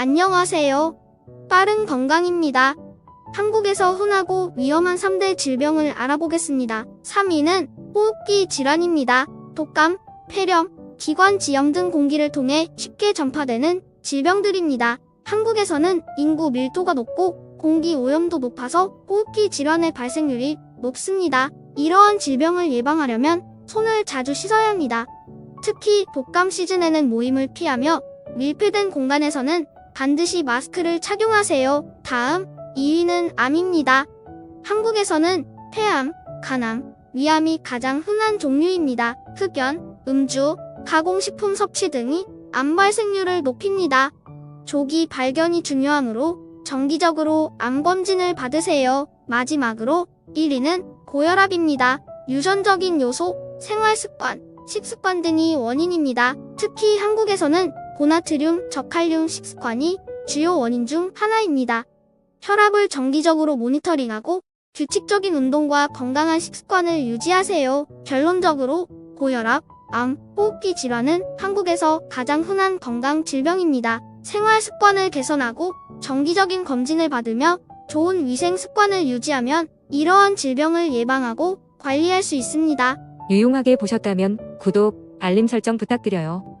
안녕하세요. 빠른 건강입니다. 한국에서 흔하고 위험한 3대 질병을 알아보겠습니다. 3위는 호흡기 질환입니다. 독감, 폐렴, 기관 지염 등 공기를 통해 쉽게 전파되는 질병들입니다. 한국에서는 인구 밀도가 높고 공기 오염도 높아서 호흡기 질환의 발생률이 높습니다. 이러한 질병을 예방하려면 손을 자주 씻어야 합니다. 특히 독감 시즌에는 모임을 피하며 밀폐된 공간에서는 반드시 마스크를 착용하세요. 다음 2위는 암입니다. 한국에서는 폐암, 간암, 위암이 가장 흔한 종류입니다. 흡연, 음주, 가공식품 섭취 등이 암 발생률을 높입니다. 조기 발견이 중요하므로 정기적으로 암 검진을 받으세요. 마지막으로 1위는 고혈압입니다. 유전적인 요소, 생활 습관, 식습관 등이 원인입니다. 특히 한국에서는 고나트륨, 저칼륨 식습관이 주요 원인 중 하나입니다. 혈압을 정기적으로 모니터링하고 규칙적인 운동과 건강한 식습관을 유지하세요. 결론적으로 고혈압, 암, 호흡기 질환은 한국에서 가장 흔한 건강 질병입니다. 생활 습관을 개선하고 정기적인 검진을 받으며 좋은 위생 습관을 유지하면 이러한 질병을 예방하고 관리할 수 있습니다. 유용하게 보셨다면 구독, 알림 설정 부탁드려요.